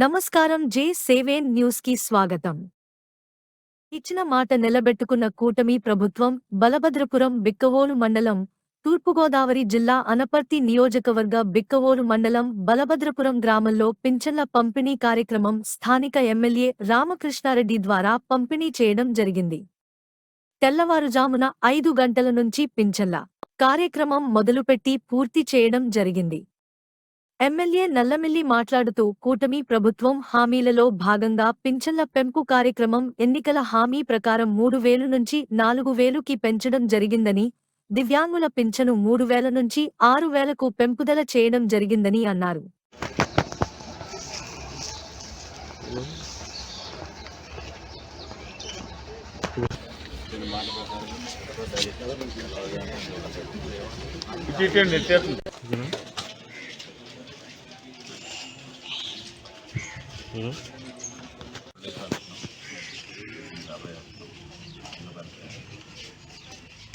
నమస్కారం జే సేవేన్ న్యూస్కి స్వాగతం. ఇచ్చిన మాట నిలబెట్టుకున్న కూటమి ప్రభుత్వం బలభద్రపురం బిక్కవోలు మండలం తూర్పుగోదావరి జిల్లా అనపర్తి నియోజకవర్గ బిక్కవోలు మండలం బలభద్రపురం గ్రామంలో పింఛన్ల పంపిణీ కార్యక్రమం స్థానిక ఎమ్మెల్యే రామకృష్ణారెడ్డి ద్వారా పంపిణీ చేయడం జరిగింది. తెల్లవారుజామున ఐదు గంటల నుంచి పింఛన్ల కార్యక్రమం మొదలుపెట్టి పూర్తి చేయడం జరిగింది. ఎమ్మెల్యే నల్లమిల్లి మాట్లాడుతూ కూటమి ప్రభుత్వం హామీలలో భాగంగా పింఛన్ల పెంపు కార్యక్రమం ఎన్నికల హామీ ప్రకారం మూడు వేలు నుంచి నాలుగు వేలుకి పెంచడం జరిగిందని దివ్యాంగుల పింఛను మూడు వేల నుంచి ఆరు వేలకు పెంపుదల చేయడం జరిగిందని అన్నారు.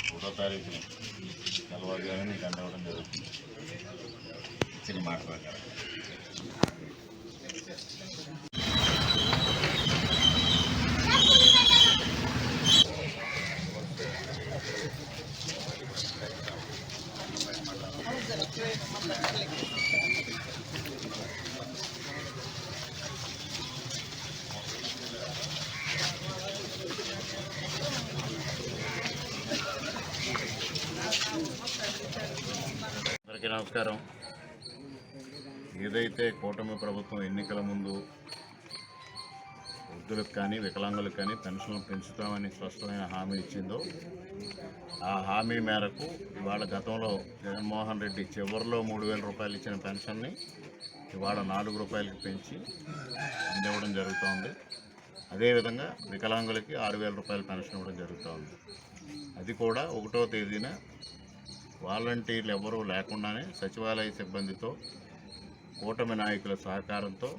ఒకటో తారీఖు తెల్లవారుజామున నీకు అందవడం జరుగుతుంది ఇచ్చిన మాట ప్రకారం అందరికీ నమస్కారం. ఏదైతే కూటమి ప్రభుత్వం ఎన్నికల ముందు వృద్ధులకు కానీ వికలాంగులకు కానీ పెన్షన్లు పెంచుతామని స్పష్టమైన హామీ ఇచ్చిందో ఆ హామీ మేరకు ఇవాళ గతంలో జగన్మోహన్ రెడ్డి చివరిలో మూడు వేల రూపాయలు ఇచ్చిన పెన్షన్ని ఇవాళ నాలుగు రూపాయలకి పెంచి అందివ్వడం జరుగుతోంది. అదేవిధంగా వికలాంగులకి ఆరు వేల రూపాయల పెన్షన్ ఇవ్వడం జరుగుతోంది. అది కూడా ఒకటో తేదీన వాలంటీర్లు ఎవరూ లేకుండానే సచివాలయ సిబ్బందితో కూటమి నాయకుల సహకారంతో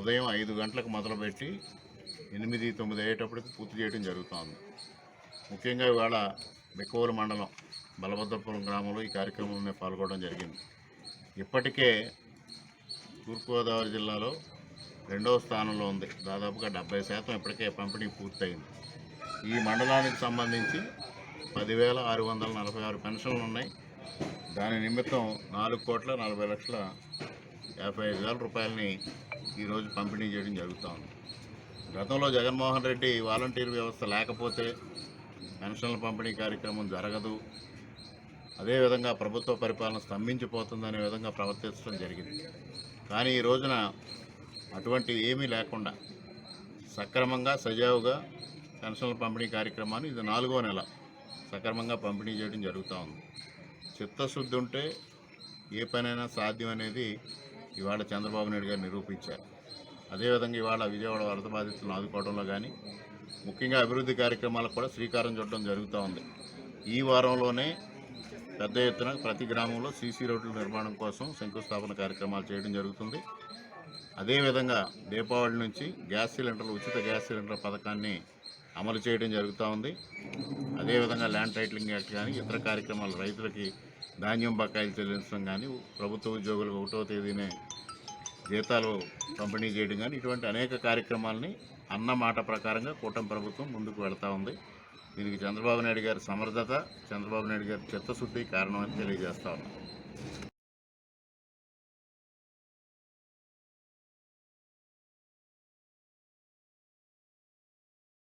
ఉదయం ఐదు గంటలకు మొదలుపెట్టి ఎనిమిది తొమ్మిది అయ్యేటప్పటికి పూర్తి చేయడం జరుగుతోంది. ముఖ్యంగా ఇవాళ బెక్కవోలు మండలం బలభద్రపురం గ్రామంలో ఈ కార్యక్రమంలో పాల్గొనడం జరిగింది. ఇప్పటికే తూర్పుగోదావరి జిల్లాలో రెండవ స్థానంలో ఉంది. దాదాపుగా డెబ్బై శాతం ఇప్పటికే పంపిణీ పూర్తయింది. ఈ మండలానికి సంబంధించి పదివేల ఆరు వందల నలభై ఆరు పెన్షన్లు ఉన్నాయి దాని నిమిత్తం నాలుగు కోట్ల నలభై లక్షల యాభై ఐదు వేల రూపాయలని ఈరోజు పంపిణీ చేయడం జరుగుతోంది గతంలో జగన్మోహన్ రెడ్డి వాలంటీర్ వ్యవస్థ లేకపోతే పెన్షన్ల పంపిణీ కార్యక్రమం జరగదు. అదేవిధంగా ప్రభుత్వ పరిపాలన స్తంభించిపోతుందనే విధంగా ప్రవర్తించడం జరిగింది. కానీ ఈ రోజున అటువంటి ఏమీ లేకుండా సక్రమంగా సజావుగా పెన్షన్ల పంపిణీ కార్యక్రమాన్ని ఇది నాలుగో నెల సక్రమంగా పంపిణీ చేయడం జరుగుతూ ఉంది. చిత్తశుద్ధి ఉంటే ఏ పనైనా సాధ్యం అనేది ఇవాళ చంద్రబాబు నాయుడు గారు నిరూపించారు. అదేవిధంగా ఇవాళ విజయవాడ వరద బాధితులను ఆదుకోవడంలో కానీ ముఖ్యంగా అభివృద్ధి కార్యక్రమాలకు కూడా శ్రీకారం చుట్టడం జరుగుతూ ఉంది. ఈ వారంలోనే పెద్ద ఎత్తున ప్రతి గ్రామంలో సీసీ రోడ్ల నిర్మాణం కోసం శంకుస్థాపన కార్యక్రమాలు చేయడం జరుగుతుంది. అదేవిధంగా దీపావళి నుంచి గ్యాస్ సిలిండర్లు ఉచిత గ్యాస్ సిలిండర్ పథకాన్ని అమలు చేయడం జరుగుతూ ఉంది. అదేవిధంగా ల్యాండ్ టైటిలింగ్ యాక్ట్ కానీ ఇతర కార్యక్రమాలు రైతులకి ధాన్యం బకాయిలు చెల్లించడం కానీ ప్రభుత్వ ఉద్యోగులకు ఒకటో తేదీనే జీతాలు పంపిణీ చేయడం కానీ ఇటువంటి అనేక కార్యక్రమాలని అన్న మాట ప్రకారంగా కూటమి ప్రభుత్వం ముందుకు వెళ్తూ ఉంది. దీనికి చంద్రబాబు నాయుడు గారి సమర్థత చంద్రబాబు నాయుడు గారి చిత్తశుద్ధి కారణం అని తెలియజేస్తా ఉన్నాను